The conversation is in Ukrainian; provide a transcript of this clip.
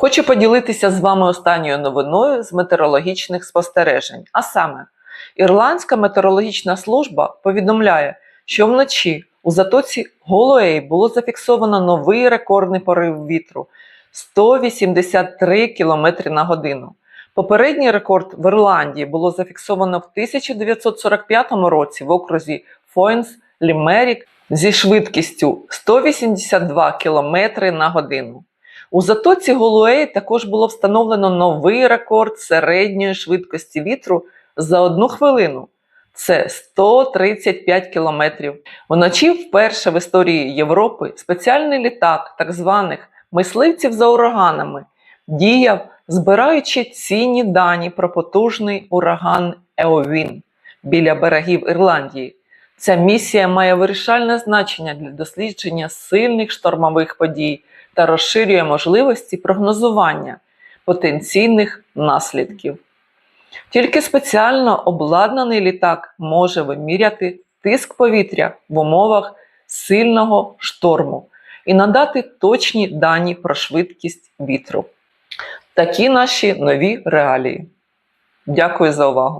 Хочу поділитися з вами останньою новиною з метеорологічних спостережень. А саме, Ірландська метеорологічна служба повідомляє, що вночі у затоці Голуей було зафіксовано новий рекордний порив вітру 183 км на годину. Попередній рекорд в Ірландії було зафіксовано в 1945 році в окрузі Фойнс Лімерік зі швидкістю 182 км на годину. У затоці Голуей також було встановлено новий рекорд середньої швидкості вітру за одну хвилину. Це 135 кілометрів. Вночі вперше в історії Європи спеціальний літак так званих мисливців за ураганами діяв, збираючи цінні дані про потужний ураган Еовін біля берегів Ірландії. Ця місія має вирішальне значення для дослідження сильних штормових подій та розширює можливості прогнозування потенційних наслідків. Тільки спеціально обладнаний літак може виміряти тиск повітря в умовах сильного шторму і надати точні дані про швидкість вітру. Такі наші нові реалії. Дякую за увагу!